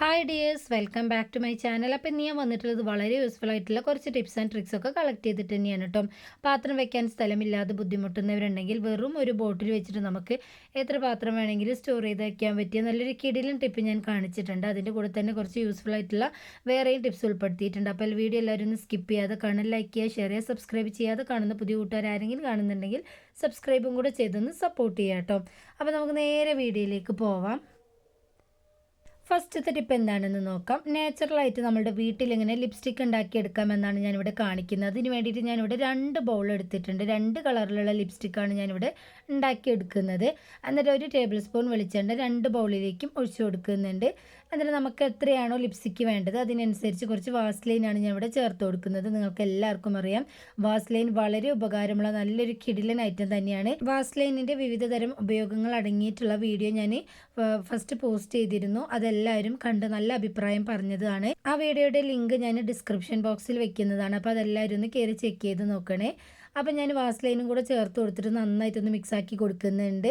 Hi dears welcome back to my channel അപ്പോൾ ഇന്ന് ഞാൻ വന്നിട്ടുള്ളത് വളരെ യൂസ്ഫുൾ ആയിട്ടുള്ള കുറച്ച് ടിപ്സ് ആൻഡ് ട്രിക്സ് ഒക്കെ കളക്ട് ചെയ്തിട്ട് തന്നെയാണ് കേട്ടോ പാത്രം വെക്കാൻ സ്ഥലമില്ലാതെ ബുദ്ധിമുട്ടുന്നവരുണ്ടെങ്കിൽ വെറും ഒരു ബോട്ടിൽ വെച്ചിട്ട് നമുക്ക് എത്ര പാത്രം വേണമെങ്കിലും സ്റ്റോർ ചെയ്ത് വയ്ക്കാൻ പറ്റിയ നല്ലൊരു കിടിലും ടിപ്പ് ഞാൻ കാണിച്ചിട്ടുണ്ട്. അതിന്റെ കൂടെ തന്നെ കുറച്ച് യൂസ്ഫുൾ ആയിട്ടുള്ള വേറെയും ടിപ്സ് ഉൾപ്പെടുത്തിയിട്ടുണ്ട്. അപ്പോൾ വീഡിയോ എല്ലാവരും ഒന്ന് സ്കിപ്പ് ചെയ്യാതെ കാണാൻ ലൈക്ക് ചെയ്യുക ഷെയർ ചെയ്യുക സബ്സ്ക്രൈബ് ചെയ്യാതെ കാണുന്ന പുതിയ കൂട്ടുകാർ ആരെങ്കിലും കാണുന്നുണ്ടെങ്കിൽ സബ്സ്ക്രൈബും കൂടെ ചെയ്തൊന്ന് സപ്പോർട്ട് ചെയ്യാം കേട്ടോ അപ്പോൾ നമുക്ക് നേരെ വീഡിയോയിലേക്ക് പോവാം. ഫസ്റ്റത്തെ ടിപ്പ് എന്താണെന്ന് നോക്കാം. നാച്ചുറലായിട്ട് നമ്മുടെ വീട്ടിൽ എങ്ങനെ ലിപ്സ്റ്റിക് ഉണ്ടാക്കിയെടുക്കാമെന്നാണ് ഞാനിവിടെ കാണിക്കുന്നത്. അതിന് വേണ്ടിയിട്ട് ഞാനിവിടെ രണ്ട് ബൗൾ എടുത്തിട്ടുണ്ട്. രണ്ട് കളറിലുള്ള ലിപ്സ്റ്റിക്കാണ് ഞാനിവിടെ ഉണ്ടാക്കിയെടുക്കുന്നത്. എന്നിട്ട് ഒരു ടേബിൾ സ്പൂൺ വെളിച്ചെണ്ണ രണ്ട് ബൗളിലേക്കും ഒഴിച്ചു കൊടുക്കുന്നുണ്ട്. എന്നിട്ട് നമുക്ക് എത്രയാണോ ലിപ്സ്റ്റിക്ക് വേണ്ടത് അതിനനുസരിച്ച് കുറച്ച് വാസ്ലൈനാണ് ഞാൻ ഇവിടെ ചേർത്ത് കൊടുക്കുന്നത്. നിങ്ങൾക്ക് എല്ലാവർക്കും അറിയാം. വാസ്ലൈൻ വളരെ ഉപകാരമുള്ള നല്ലൊരു കിടിലൻ ഐറ്റം തന്നെയാണ്. വാസ്ലൈനിന്റെ വിവിധ തരം ഉപയോഗങ്ങൾ അടങ്ങിയിട്ടുള്ള വീഡിയോ ഞാൻ ഫസ്റ്റ് പോസ്റ്റ് ചെയ്തിരുന്നു. അതെല്ലാവരും കണ്ട് നല്ല അഭിപ്രായം പറഞ്ഞതാണ്. ആ വീഡിയോയുടെ ലിങ്ക് ഞാൻ ഡിസ്ക്രിപ്ഷൻ ബോക്സിൽ വെക്കുന്നതാണ്. അപ്പോൾ അതെല്ലാവരും ഒന്ന് കയറി ചെക്ക് ചെയ്ത് നോക്കണേ. അപ്പോൾ ഞാൻ വാസ്ലൈനും കൂടെ ചേർത്ത് കൊടുത്തിട്ട് നന്നായിട്ടൊന്ന് മിക്സാക്കി കൊടുക്കുന്നുണ്ട്.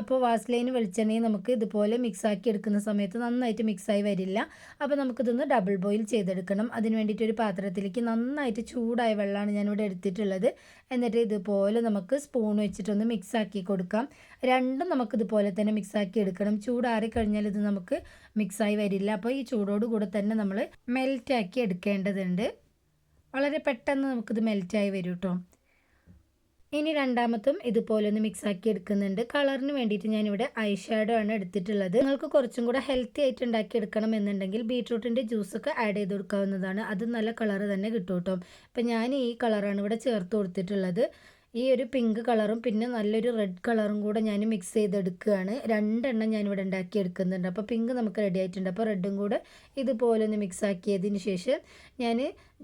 അപ്പോൾ വാസ്ലൈന് വെളിച്ചെണ്ണയും നമുക്ക് ഇതുപോലെ മിക്സാക്കി എടുക്കുന്ന സമയത്ത് നന്നായിട്ട് മിക്സായി വരില്ല. അപ്പോൾ നമുക്കിതൊന്ന് ഡബിൾ ബോയിൽ ചെയ്തെടുക്കണം. അതിന് വേണ്ടിയിട്ട് ഒരു പാത്രത്തിലേക്ക് നന്നായിട്ട് ചൂടായ വെള്ളമാണ് ഞാനിവിടെ എടുത്തിട്ടുള്ളത്. എന്നിട്ട് ഇതുപോലെ നമുക്ക് സ്പൂൺ വെച്ചിട്ടൊന്ന് മിക്സാക്കി കൊടുക്കാം. രണ്ടും നമുക്ക് ഇതുപോലെ തന്നെ മിക്സാക്കി എടുക്കണം. ചൂടാറി കഴിഞ്ഞാൽ ഇത് നമുക്ക് മിക്സായി വരില്ല. അപ്പോൾ ഈ ചൂടോട് കൂടെ തന്നെ നമ്മൾ മെൽറ്റാക്കി എടുക്കേണ്ടതുണ്ട്. വളരെ പെട്ടെന്ന് നമുക്കിത് മെൽറ്റായി വരും കേട്ടോ. ഇനി രണ്ടാമത്തും ഇതുപോലെ ഒന്ന് മിക്സ് ആക്കി എടുക്കുന്നുണ്ട്. കളറിന് വേണ്ടിയിട്ട് ഞാനിവിടെ ഐ ഷാഡോ ആണ് എടുത്തിട്ടുള്ളത്. നിങ്ങൾക്ക് കുറച്ചും കൂടെ ഹെൽത്തി ആയിട്ട് ഉണ്ടാക്കി എടുക്കണം എന്നുണ്ടെങ്കിൽ ബീട്രൂട്ടിന്റെ ജ്യൂസൊക്കെ ആഡ് ചെയ്ത് കൊടുക്കാവുന്നതാണ്. അത് നല്ല കളർ തന്നെ കിട്ടും കേട്ടോ. അപ്പം ഞാൻ ഈ കളറാണ് ഇവിടെ ചേർത്ത് കൊടുത്തിട്ടുള്ളത്. ഈ ഒരു പിങ്ക് കളറും പിന്നെ നല്ലൊരു റെഡ് കളറും കൂടെ ഞാൻ മിക്സ് ചെയ്തെടുക്കുകയാണ് രണ്ടെണ്ണം ഞാനിവിടെ ഉണ്ടാക്കി എടുക്കുന്നുണ്ട് അപ്പോൾ പിങ്ക് നമുക്ക് റെഡി ആയിട്ടുണ്ട്. അപ്പോൾ റെഡും കൂടെ ഇതുപോലെ ഒന്ന് മിക്സ് ആക്കിയതിന് ശേഷം ഞാൻ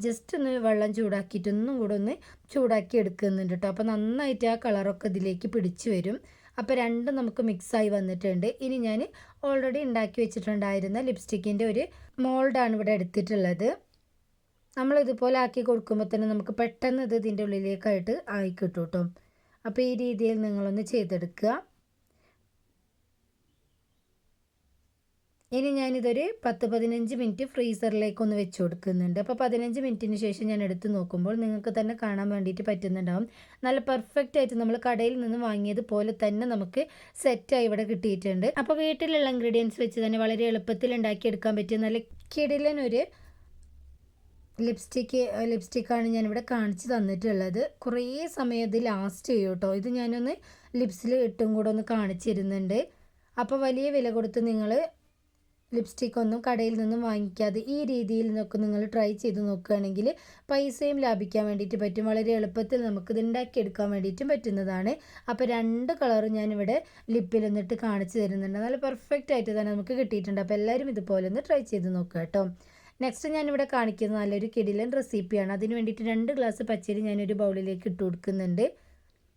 ജസ്റ്റ് ഒന്ന് വെള്ളം ചൂടാക്കിയിട്ട് ഒന്നും കൂടെ ഒന്ന് ചൂടാക്കി എടുക്കുന്നുണ്ട് കേട്ടോ അപ്പോൾ നന്നായിട്ട് ആ കളറൊക്കെ ഇതിലേക്ക് പിടിച്ചു വരും. അപ്പോൾ രണ്ടും നമുക്ക് മിക്സായി വന്നിട്ടുണ്ട്. ഇനി ഞാൻ ഓൾറെഡി ഉണ്ടാക്കി വെച്ചിട്ടുണ്ടായിരുന്ന ലിപ്സ്റ്റിക്കിന്റെ ഒരു മോൾഡാണ് ഇവിടെ എടുത്തിട്ടുള്ളത്. നമ്മൾ ഇതുപോലെ ആക്കി കൊടുക്കുമ്പോൾ തന്നെ നമുക്ക് പെട്ടെന്ന് ഇത് ഇതിന്റെ ഉള്ളിലേക്കായിട്ട് ആയി കിട്ടും കേട്ടോ അപ്പോൾ ഈ രീതിയിൽ നിങ്ങളൊന്ന് ചെയ്തെടുക്കുക. ഇനി ഞാനിതൊരു പത്ത് പതിനഞ്ച് മിനിറ്റ് ഫ്രീസറിലേക്ക് ഒന്ന് വെച്ച് കൊടുക്കുന്നുണ്ട്. അപ്പോൾ പതിനഞ്ച് മിനിറ്റിന് ശേഷം ഞാൻ എടുത്ത് നോക്കുമ്പോൾ നിങ്ങൾക്ക് തന്നെ കാണാൻ വേണ്ടിയിട്ട് പറ്റുന്നുണ്ടാവും. നല്ല പെർഫെക്റ്റ് ആയിട്ട് നമ്മൾ കടയിൽ നിന്ന് വാങ്ങിയത് പോലെ തന്നെ നമുക്ക് സെറ്റായി ഇവിടെ കിട്ടിയിട്ടുണ്ട്. അപ്പോൾ വീട്ടിലുള്ള ഇൻഗ്രീഡിയൻസ് വെച്ച് തന്നെ വളരെ എളുപ്പത്തിൽ ഉണ്ടാക്കിയെടുക്കാൻ പറ്റിയ നല്ല കിടിലനൊരു ലിപ്സ്റ്റിക്ക് ലിപ്സ്റ്റിക്കാണ് ഞാനിവിടെ കാണിച്ച് തന്നിട്ടുള്ളത്. കുറേ സമയം ഇത് ലാസ്റ്റ് ചെയ്യും കേട്ടോ ഇത് ഞാനൊന്ന് ലിപ്സിൽ ഇട്ടും കൂടെ ഒന്ന് കാണിച്ചിരുന്നുണ്ട്. അപ്പോൾ വലിയ വില കൊടുത്ത് നിങ്ങൾ ലിപ്സ്റ്റിക് ഒന്നും കടയിൽ നിന്നും വാങ്ങിക്കാതെ ഈ രീതിയിൽ നിന്നൊക്കെ നിങ്ങൾ ട്രൈ ചെയ്ത് നോക്കുകയാണെങ്കിൽ പൈസയും ലാഭിക്കാൻ വേണ്ടിയിട്ട് പറ്റും. വളരെ എളുപ്പത്തിൽ നമുക്കിത് ഉണ്ടാക്കിയെടുക്കാൻ വേണ്ടിയിട്ടും പറ്റുന്നതാണ്. അപ്പോൾ രണ്ട് കളറും ഞാനിവിടെ ലിപ്പിൽ നിന്നിട്ട് കാണിച്ചു തരുന്നുണ്ട്. നല്ല പെർഫെക്റ്റ് ആയിട്ട് തന്നെ നമുക്ക് കിട്ടിയിട്ടുണ്ട്. അപ്പോൾ എല്ലാവരും ഇതുപോലെ ഒന്ന് ട്രൈ ചെയ്ത് നോക്കുക കേട്ടോ. നെക്സ്റ്റ് ഞാനിവിടെ കാണിക്കുന്ന നല്ലൊരു കിടിലൻ റെസിപ്പിയാണ് അതിന് വേണ്ടിയിട്ട് രണ്ട് ഗ്ലാസ് പച്ചരി ഞാനൊരു ബൗളിലേക്ക് ഇട്ട് കൊടുക്കുന്നുണ്ട്.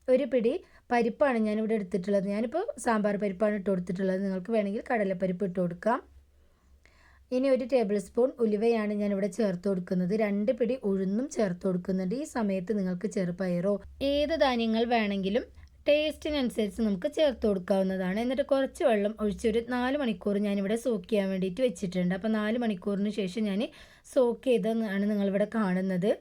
ഒരു പിടി പരിപ്പാണ് ഞാനിവിടെ എടുത്തിട്ടുള്ളത്. ഞാനിപ്പോൾ സാമ്പാർ പരിപ്പാണ് ഇട്ട് കൊടുത്തിട്ടുള്ളത്. നിങ്ങൾക്ക് വേണമെങ്കിൽ കടലപ്പരിപ്പ് ഇട്ട് കൊടുക്കാം. ഇനി ഒരു ടേബിൾ സ്പൂൺ ഉലുവയാണ് ഞാനിവിടെ ചേർത്ത് കൊടുക്കുന്നത്. രണ്ട് പിടി ഉഴുന്നും ചേർത്ത് കൊടുക്കുന്നുണ്ട്. ഈ സമയത്ത് നിങ്ങൾക്ക് ചെറുപയറോ ഏത് ധാന്യങ്ങൾ വേണമെങ്കിലും ടേസ്റ്റിനനുസരിച്ച് നമുക്ക് ചേർത്ത് കൊടുക്കാവുന്നതാണ്. എന്നിട്ട് കുറച്ച് വെള്ളം ഒഴിച്ചൊരു നാല് മണിക്കൂർ ഞാനിവിടെ സോക്ക് ചെയ്യാൻ വേണ്ടിയിട്ട് വെച്ചിട്ടുണ്ട്. അപ്പോൾ നാല് മണിക്കൂറിന് ശേഷം ഞാൻ സോക്ക് ചെയ്തതാണ് നിങ്ങളിവിടെ കാണുന്നത്.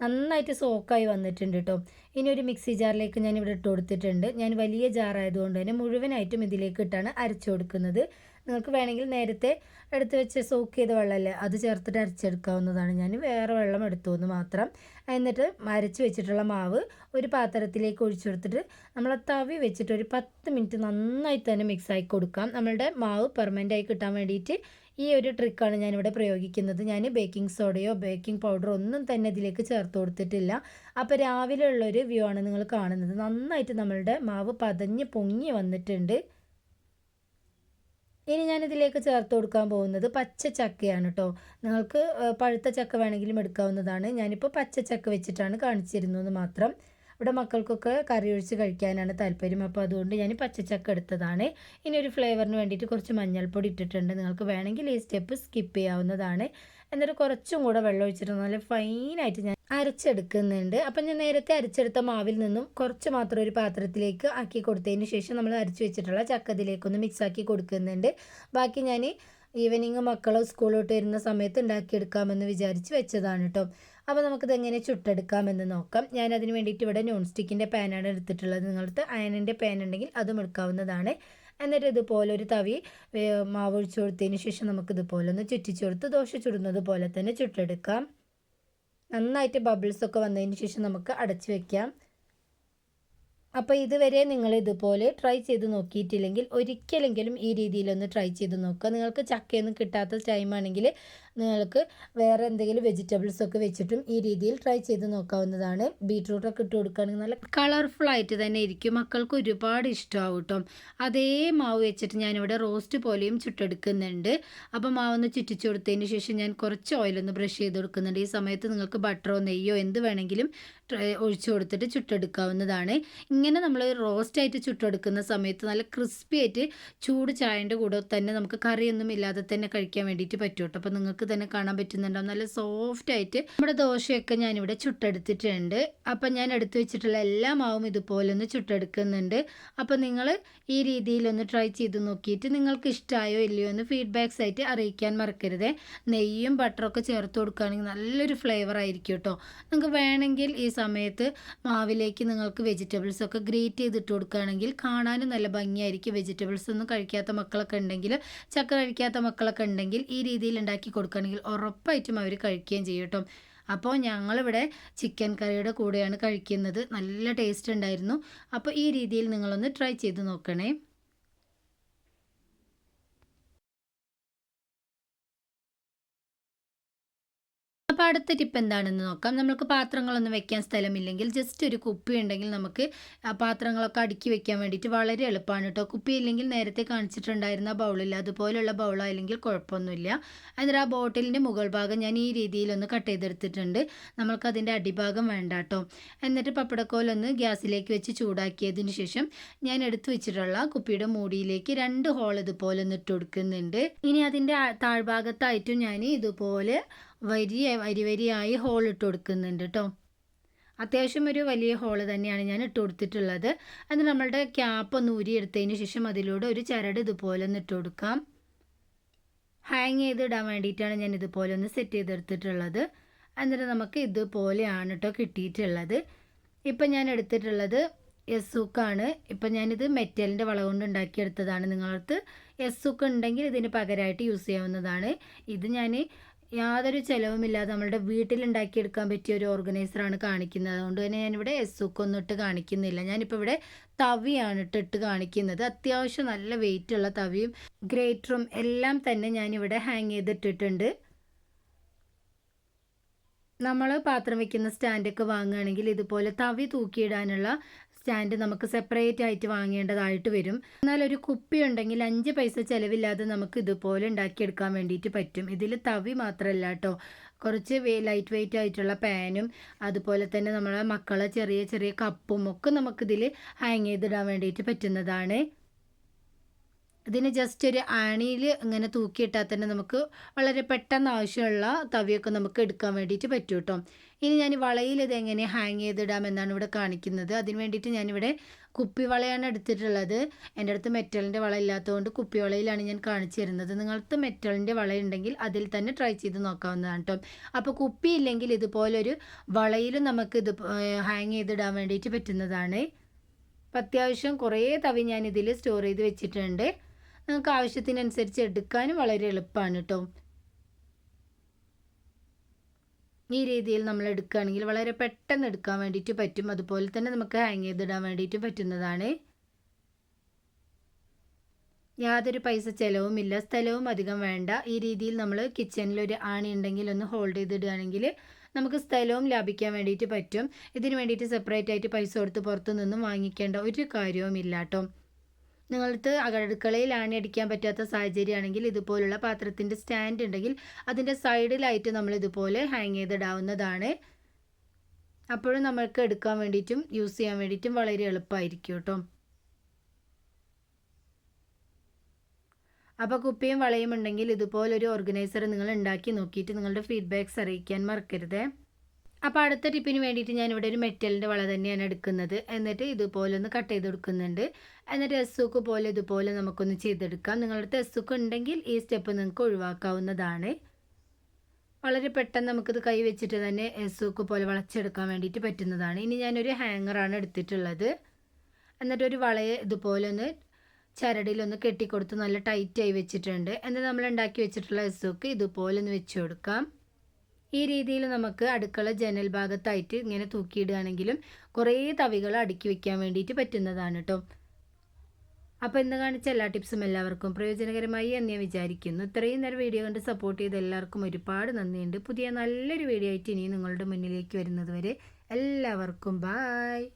നന്നായിട്ട് സോക്കായി വന്നിട്ടുണ്ട് കേട്ടോ ഇനി ഒരു മിക്സി ജാറിലേക്ക് ഞാൻ ഇവിടെ ഇട്ട് കൊടുത്തിട്ടുണ്ട്. ഞാൻ വലിയ ജാറായതുകൊണ്ട് തന്നെ മുഴുവനായിട്ടും ഇതിലേക്ക് ഇട്ടാണ് അരച്ചു കൊടുക്കുന്നത്. നിങ്ങൾക്ക് വേണമെങ്കിൽ നേരത്തെ എടുത്ത് വെച്ച് സോക്ക് ചെയ്ത വെള്ളമല്ലേ അത് ചേർത്തിട്ട് അരച്ചെടുക്കാവുന്നതാണ്. ഞാൻ വേറെ വെള്ളം എടുത്തു എന്ന് മാത്രം. എന്നിട്ട് അരച്ച് വെച്ചിട്ടുള്ള മാവ് ഒരു പാത്രത്തിലേക്ക് ഒഴിച്ചു കൊടുത്തിട്ട് നമ്മൾ തവി വെച്ചിട്ട് ഒരു പത്ത് മിനിറ്റ് നന്നായി തന്നെ മിക്സ് ആക്കി കൊടുക്കാം. നമ്മളുടെ മാവ് പെർമനന്റ് ആയി കിട്ടാൻ വേണ്ടിയിട്ട് ഈ ഒരു ട്രിക്കാണ് ഞാനിവിടെ പ്രയോഗിക്കുന്നത്. ഞാൻ ബേക്കിംഗ് സോഡയോ ബേക്കിംഗ് പൗഡറോ ഒന്നും തന്നെ ഇതിലേക്ക് ചേർത്ത് കൊടുത്തിട്ടില്ല. അപ്പോൾ രാവിലെ ഉള്ളൊരു വ്യൂ ആണ് നിങ്ങൾ കാണുന്നത്. നന്നായിട്ട് നമ്മളുടെ മാവ് പതഞ്ഞ് പൊങ്ങി വന്നിട്ടുണ്ട്. ഇനി ഞാനിതിലേക്ക് ചേർത്ത് കൊടുക്കാൻ പോകുന്നത് പച്ച ചക്കയാണ് കേട്ടോ നിങ്ങൾക്ക് പഴുത്ത ചക്ക വേണമെങ്കിലും എടുക്കാവുന്നതാണ്. ഞാനിപ്പോൾ പച്ച ചക്ക വെച്ചിട്ടാണ് കാണിച്ചിരുന്നത് മാത്രം. ഇവിടെ മക്കൾക്കൊക്കെ കറി ഒഴിച്ച് കഴിക്കാനാണ് താല്പര്യം. അപ്പോൾ അതുകൊണ്ട് ഞാൻ പച്ചച്ചക്ക എടുത്തതാണ്. ഇനി ഒരു ഫ്ലേവറിന് വേണ്ടിയിട്ട് കുറച്ച് മഞ്ഞൾപ്പൊടി ഇട്ടിട്ടുണ്ട്. നിങ്ങൾക്ക് വേണമെങ്കിൽ ഈ സ്റ്റെപ്പ് സ്കിപ്പ് ചെയ്യാവുന്നതാണ്. എന്നിട്ട് കുറച്ചും കൂടെ വെള്ളം ഒഴിച്ചിട്ട് നല്ല ഫൈനായിട്ട് ഞാൻ അരച്ചെടുക്കുന്നുണ്ട്. അപ്പം ഞാൻ നേരത്തെ അരച്ചെടുത്ത മാവിൽ നിന്നും കുറച്ച് മാത്രം ഒരു പാത്രത്തിലേക്ക് ആക്കി കൊടുത്തതിന് ശേഷം നമ്മൾ അരച്ച് വെച്ചിട്ടുള്ള ചക്കതിലേക്കൊന്ന് മിക്സാക്കി കൊടുക്കുന്നുണ്ട്. ബാക്കി ഞാൻ ഈവനിങ് മക്കളോ സ്കൂളിലോട്ട് വരുന്ന സമയത്ത് ഉണ്ടാക്കിയെടുക്കാമെന്ന് വിചാരിച്ച് വെച്ചതാണ് കേട്ടോ അപ്പോൾ നമുക്കിത് എങ്ങനെ ചുട്ടെടുക്കാമെന്ന് നോക്കാം. ഞാൻ അതിന് വേണ്ടിയിട്ട് ഇവിടെ നോൺ സ്റ്റിക്കിന്റെ പാനാണ് എടുത്തിട്ടുള്ളത്. നിങ്ങൾക്ക് അയണിന്റെ പാൻ ഉണ്ടെങ്കിൽ അതും എടുക്കാവുന്നതാണ്. എന്നിട്ട് ഇതുപോലെ ഒരു തവി മാവ് ഒഴിച്ചു കൊടുത്തതിന് ശേഷം നമുക്ക് ഇതുപോലെ ഒന്ന് ചുറ്റിച്ചു കൊടുത്ത് ദോശ ചുടുന്നത് പോലെ തന്നെ ചുട്ടെടുക്കാം. നന്നായിട്ട് ബബിൾസ് ഒക്കെ വന്നതിന് ശേഷം നമുക്ക് അടച്ചു വെക്കാം. അപ്പോൾ ഇതുവരെ നിങ്ങൾ ഇതുപോലെ ട്രൈ ചെയ്ത് നോക്കിയിട്ടില്ലെങ്കിൽ ഒരിക്കലെങ്കിലും ഈ രീതിയിലൊന്ന് ട്രൈ ചെയ്ത് നോക്കുക. നിങ്ങൾക്ക് ചക്കയൊന്നും കിട്ടാത്ത ടൈമാണെങ്കിൽ നിങ്ങൾക്ക് വേറെ എന്തെങ്കിലും വെജിറ്റബിൾസ് ഒക്കെ വെച്ചിട്ടും ഈ രീതിയിൽ ട്രൈ ചെയ്ത് നോക്കാവുന്നതാണ്. ബീട്രൂട്ടൊക്കെ ഇട്ട് കൊടുക്കുകയാണെങ്കിൽ നല്ല കളർഫുൾ ആയിട്ട് തന്നെ ഇരിക്കും. മക്കൾക്ക് ഒരുപാട് ഇഷ്ടമാവും കേട്ടോ അതേ മാവ് വെച്ചിട്ട് ഞാനിവിടെ റോസ്റ്റ് പോലെയും ചുട്ടെടുക്കുന്നുണ്ട്. അപ്പോൾ മാവൊന്ന് ചുറ്റിച്ചു കൊടുത്തതിന് ശേഷം ഞാൻ കുറച്ച് ഓയിലൊന്ന് ബ്രഷ് ചെയ്ത് കൊടുക്കുന്നുണ്ട്. ഈ സമയത്ത് നിങ്ങൾക്ക് ബട്ടറോ നെയ്യോ എന്ത് വേണമെങ്കിലും ഒഴിച്ചു കൊടുത്തിട്ട് ചുട്ടെടുക്കാവുന്നതാണ്. ഇങ്ങനെ നമ്മൾ റോസ്റ്റ് ആയിട്ട് ചുട്ടെടുക്കുന്ന സമയത്ത് നല്ല ക്രിസ്പി ആയിട്ട് ചൂട് ചായന്റെ കൂടെ തന്നെ നമുക്ക് കറിയൊന്നും ഇല്ലാതെ തന്നെ കഴിക്കാൻ വേണ്ടിയിട്ട് പറ്റും കേട്ടോ അപ്പോൾ നിങ്ങൾക്ക് തന്നെ കാണാൻ പറ്റുന്നുണ്ടാവും. നല്ല സോഫ്റ്റ് ആയിട്ട്. നമ്മുടെ ദോശയൊക്കെ ഞാനിവിടെ ചുട്ടെടുത്തിട്ടുണ്ട്. അപ്പം ഞാൻ എടുത്തു വെച്ചിട്ടുള്ള എല്ലാ മാവും ഇതുപോലെ ഒന്ന് ചുട്ടെടുക്കുന്നുണ്ട്. അപ്പം നിങ്ങൾ ഈ രീതിയിലൊന്ന് ട്രൈ ചെയ്ത് നോക്കിയിട്ട് നിങ്ങൾക്ക് ഇഷ്ടമായോ ഇല്ലയോ എന്ന് ഫീഡ്ബാക്സ് ആയിട്ട് അറിയിക്കാൻ മറക്കരുത്. നെയ്യും ബട്ടറൊക്കെ ചേർത്ത് കൊടുക്കുകയാണെങ്കിൽ നല്ലൊരു ഫ്ലേവർ ആയിരിക്കും കേട്ടോ നിങ്ങൾക്ക് വേണമെങ്കിൽ ഈ സമയത്ത് മാവിലേക്ക് നിങ്ങൾക്ക് വെജിറ്റബിൾസ് ഒക്കെ ഗ്രേറ്റ് ചെയ്തിട്ട് കൊടുക്കുകയാണെങ്കിൽ കാണാനും നല്ല ഭംഗിയായിരിക്കും. വെജിറ്റബിൾസ് ഒന്നും കഴിക്കാത്ത മക്കളൊക്കെ ഉണ്ടെങ്കിൽ ചക്ക കഴിക്കാത്ത മക്കളൊക്കെ ഉണ്ടെങ്കിൽ ഈ രീതിയിൽ ഉണ്ടാക്കി കൊടുക്കുകയാണെങ്കിൽ ഉറപ്പായിട്ടും അവർ കഴിക്കുകയും ചെയ്യും കേട്ടോ. അപ്പോൾ ഞങ്ങളിവിടെ ചിക്കൻ കറിയുടെ കൂടെയാണ് കഴിക്കുന്നത്. നല്ല ടേസ്റ്റ് ഉണ്ടായിരുന്നു. അപ്പോൾ ഈ രീതിയിൽ നിങ്ങളൊന്ന് ട്രൈ ചെയ്ത് നോക്കണേ. അപ്പോൾ അടുത്ത ടിപ്പ് എന്താണെന്ന് നോക്കാം. നമുക്ക് പാത്രങ്ങളൊന്നും വെക്കാൻ സ്ഥലമില്ലെങ്കിൽ ജസ്റ്റ് ഒരു കുപ്പി ഉണ്ടെങ്കിൽ നമുക്ക് പാത്രങ്ങളൊക്കെ അടുക്കി വെക്കാൻ വേണ്ടിയിട്ട് വളരെ എളുപ്പമാണ് കേട്ടോ കുപ്പി ഇല്ലെങ്കിൽ നേരത്തെ കാണിച്ചിട്ടുണ്ടായിരുന്ന ബൗളില്ല അതുപോലെയുള്ള ബൗളായില്ലെങ്കിൽ കുഴപ്പമൊന്നുമില്ല. എന്നിട്ട് ആ ബോട്ടിലിന്റെ മുകൾ ഭാഗം ഞാൻ ഈ രീതിയിലൊന്ന് കട്ട് ചെയ്തെടുത്തിട്ടുണ്ട്. നമ്മൾക്കതിന്റെ അടിഭാഗം വേണ്ട കേട്ടോ എന്നിട്ട് പപ്പടക്കോലൊന്ന് ഗ്യാസിലേക്ക് വെച്ച് ചൂടാക്കിയതിന് ശേഷം ഞാൻ എടുത്തു വെച്ചിട്ടുള്ള കുപ്പിയുടെ മൂടിയിലേക്ക് രണ്ട് ഹോൾ ഇതുപോലെ ഒന്ന് ഇട്ട് കൊടുക്കുന്നുണ്ട്. ഇനി അതിന്റെ താഴ്ഭാഗത്തായിട്ടും ഞാൻ ഇതുപോലെ വരി വരി വരിയായി ഹോൾ ഇട്ട് കൊടുക്കുന്നുണ്ട് കേട്ടോ അത്യാവശ്യം ഒരു വലിയ ഹോൾ തന്നെയാണ് ഞാൻ ഇട്ട് കൊടുത്തിട്ടുള്ളത്. അത് നമ്മളുടെ ക്യാപ്പ് ഒന്ന് ഊരിയെടുത്തതിന് ശേഷം അതിലൂടെ ഒരു ചരട് ഇതുപോലെ ഒന്ന് ഇട്ട് കൊടുക്കാം. ഹാങ് ചെയ്ത് ഇടാൻ വേണ്ടിയിട്ടാണ് ഞാൻ ഇതുപോലെ ഒന്ന് സെറ്റ് ചെയ്തെടുത്തിട്ടുള്ളത്. എന്നിട്ട് നമുക്ക് ഇതുപോലെയാണ് കേട്ടോ കിട്ടിയിട്ടുള്ളത്. ഇപ്പം ഞാൻ എടുത്തിട്ടുള്ളത് എസ്സുക്കാണ് ഇപ്പം ഞാനിത് മെറ്റലിന്റെ വള കൊണ്ട് ഉണ്ടാക്കിയെടുത്തതാണ്. നിങ്ങളടുത്ത് എസ്സുക്ക് ഉണ്ടെങ്കിൽ ഇതിന് പകരമായിട്ട് യൂസ് ചെയ്യാവുന്നതാണ്. ഇത് ഞാൻ യാതൊരു ചിലവുമില്ലാതെ നമ്മളുടെ വീട്ടിലുണ്ടാക്കിയെടുക്കാൻ പറ്റിയ ഒരു ഓർഗനൈസറാണ് കാണിക്കുന്നത്. അതുകൊണ്ട് തന്നെ ഞാനിവിടെ എസ് ഇട്ട് കാണിക്കുന്നില്ല. ഞാനിപ്പോൾ ഇവിടെ തവിയാണ് ഇട്ടിട്ട് കാണിക്കുന്നത്. അത്യാവശ്യം നല്ല വെയിറ്റുള്ള തവിയും ഗ്രേറ്ററും എല്ലാം തന്നെ ഞാനിവിടെ ഹാങ് ചെയ്തിട്ടിട്ടുണ്ട് നമ്മൾ പാത്രം വെക്കുന്ന സ്റ്റാൻഡൊക്കെ വാങ്ങുകയാണെങ്കിൽ ഇതുപോലെ തവി തൂക്കിയിടാനുള്ള സ്റ്റാൻഡ് നമുക്ക് സെപ്പറേറ്റ് ആയിട്ട് വാങ്ങേണ്ടതായിട്ട് വരും. എന്നാൽ ഒരു കുപ്പി ഉണ്ടെങ്കിൽ അഞ്ച് പൈസ ചിലവില്ലാതെ നമുക്ക് ഇതുപോലെ ഉണ്ടാക്കിയെടുക്കാൻ വേണ്ടിയിട്ട് പറ്റും. ഇതിൽ തവി മാത്രമല്ല കേട്ടോ. കുറച്ച് ലൈറ്റ് വെയിറ്റ് ആയിട്ടുള്ള പാനും അതുപോലെ തന്നെ നമ്മളെ മക്കളെ ചെറിയ ചെറിയ കപ്പും ഒക്കെ നമുക്കിതിൽ ഹാങ് ചെയ്തിടാൻ വേണ്ടിയിട്ട് പറ്റുന്നതാണ്. ഇതിന് ജസ്റ്റ് ഒരു ആണിയിൽ ഇങ്ങനെ തൂക്കിയിട്ടാൽ തന്നെ നമുക്ക് വളരെ പെട്ടെന്ന് ആവശ്യമുള്ള തവിയൊക്കെ നമുക്ക് എടുക്കാൻ വേണ്ടിയിട്ട് പറ്റും കേട്ടോ ഇനി ഞാൻ വളയിൽ ഇത് എങ്ങനെ ഹാങ് ചെയ്തിടാം എന്നാണ് ഇവിടെ കാണിക്കുന്നത്. അതിന് വേണ്ടിയിട്ട് ഞാനിവിടെ കുപ്പി വളയാണ് എടുത്തിട്ടുള്ളത്. എന്റെ അടുത്ത് മെറ്റലിന്റെ വള ഇല്ലാത്തതുകൊണ്ട് കുപ്പി വളയിലാണ് ഞാൻ കാണിച്ചു തരുന്നത്. നിങ്ങൾക്ക് മെറ്റലിന്റെ വളയുണ്ടെങ്കിൽ അതിൽ തന്നെ ട്രൈ ചെയ്ത് നോക്കാവുന്നതാണ് കേട്ടോ അപ്പോൾ കുപ്പി ഇല്ലെങ്കിൽ ഇതുപോലൊരു വളയിലും നമുക്ക് ഇത് ഹാങ് ചെയ്തിടാൻ വേണ്ടിയിട്ട് പറ്റുന്നതാണ്. അപ്പം അത്യാവശ്യം കുറേ തവി ഞാൻ ഇതിൽ സ്റ്റോർ ചെയ്ത് വെച്ചിട്ടുണ്ട്. നിങ്ങൾക്ക് ആവശ്യത്തിനനുസരിച്ച് എടുക്കാനും വളരെ എളുപ്പമാണ് കേട്ടോ ഈ രീതിയിൽ നമ്മൾ എടുക്കുകയാണെങ്കിൽ വളരെ പെട്ടെന്ന് എടുക്കാൻ വേണ്ടിയിട്ട് പറ്റും. അതുപോലെ തന്നെ നമുക്ക് ഹാങ് ചെയ്തിടാൻ വേണ്ടിയിട്ട് പറ്റുന്നതാണ്. യാതൊരു പൈസ ചിലവുമില്ല സ്ഥലവും അധികം വേണ്ട. ഈ രീതിയിൽ നമ്മൾ കിച്ചണിൽ ഒരു ആണി ഉണ്ടെങ്കിൽ ഒന്ന് ഹോൾഡ് ചെയ്തിടുകയാണെങ്കിൽ നമുക്ക് സ്ഥലവും ലാഭിക്കാൻ വേണ്ടിയിട്ട് പറ്റും. ഇതിന് വേണ്ടിയിട്ട് സെപ്പറേറ്റ് ആയിട്ട് പൈസ കൊടുത്ത് പുറത്തു നിന്നും വാങ്ങിക്കേണ്ട ഒരു കാര്യവും ഇല്ല കേട്ടോ നിങ്ങൾക്ക് അടുക്കളയിൽ അടിക്കാൻ പറ്റാത്ത സാഹചര്യമാണെങ്കിൽ ഇതുപോലുള്ള പാത്രത്തിന്റെ സ്റ്റാൻഡ് ഉണ്ടെങ്കിൽ അതിന്റെ സൈഡിലായിട്ട് നമ്മൾ ഇതുപോലെ ഹാങ് ചെയ്തിടാവുന്നതാണ്. അപ്പോഴും നമ്മൾക്ക് എടുക്കാൻ വേണ്ടിയിട്ടും യൂസ് ചെയ്യാൻ വേണ്ടിയിട്ടും വളരെ എളുപ്പമായിരിക്കും കേട്ടോ അപ്പോൾ കുപ്പിയും വളയും ഉണ്ടെങ്കിൽ ഇതുപോലൊരു ഓർഗനൈസർ നിങ്ങൾ ഉണ്ടാക്കി നോക്കിയിട്ട് നിങ്ങളുടെ ഫീഡ്ബാക്ക്സ് അറിയിക്കാൻ മറക്കരുത്. അപ്പോൾ അടുത്ത ടിപ്പിന് വേണ്ടിയിട്ട് ഞാനിവിടെ ഒരു മെറ്റലിന്റെ വള തന്നെയാണ് എടുക്കുന്നത്. എന്നിട്ട് ഇതുപോലെ ഒന്ന് കട്ട് ചെയ്ത് കൊടുക്കുന്നുണ്ട്. എന്നിട്ട് എസ്സുക്ക് പോലെ ഇതുപോലെ നമുക്കൊന്ന് ചെയ്തെടുക്കാം. നിങ്ങളുടെ എസ്സുക്ക് ഉണ്ടെങ്കിൽ ഈ സ്റ്റെപ്പ് നിങ്ങൾക്ക് ഒഴിവാക്കാവുന്നതാണ്. വളരെ പെട്ടെന്ന് നമുക്കിത് കൈ വെച്ചിട്ട് തന്നെ എസ്സുക്ക് പോലെ വളച്ചെടുക്കാൻ വേണ്ടിയിട്ട് പറ്റുന്നതാണ്. ഇനി ഞാനൊരു ഹാങ്ങറാണ് എടുത്തിട്ടുള്ളത്. എന്നിട്ട് ഒരു വളയെ ഇതുപോലെ ഒന്ന് ചരടിലൊന്ന് കെട്ടിക്കൊടുത്ത് നല്ല ടൈറ്റായി വെച്ചിട്ടുണ്ട്. എന്നിട്ട് നമ്മൾ ഉണ്ടാക്കി വെച്ചിട്ടുള്ള എസ്സുക്ക് ഇതുപോലെ ഒന്ന് വെച്ച് കൊടുക്കാം. ഈ രീതിയിൽ നമുക്ക് അടുക്കള ജനൽ ഭാഗത്തായിട്ട് ഇങ്ങനെ തൂക്കിയിടുകയാണെങ്കിലും കുറേ തവികൾ അടുക്കി വയ്ക്കാൻ വേണ്ടിയിട്ട് പറ്റുന്നതാണ് കേട്ടോ അപ്പോൾ ഇന്ന് കാണിച്ച എല്ലാ ടിപ്സും എല്ലാവർക്കും പ്രയോജനകരമായി എന്ന് ഞാൻ വിചാരിക്കുന്നു. ഇത്രയും നേരം വീഡിയോ കണ്ട് സപ്പോർട്ട് ചെയ്ത എല്ലാവർക്കും ഒരുപാട് നന്ദിയുണ്ട്. പുതിയ നല്ലൊരു വീഡിയോ ആയിട്ട് ഇനി നിങ്ങളുടെ മുന്നിലേക്ക് വരുന്നത് വരെ എല്ലാവർക്കും ബായ്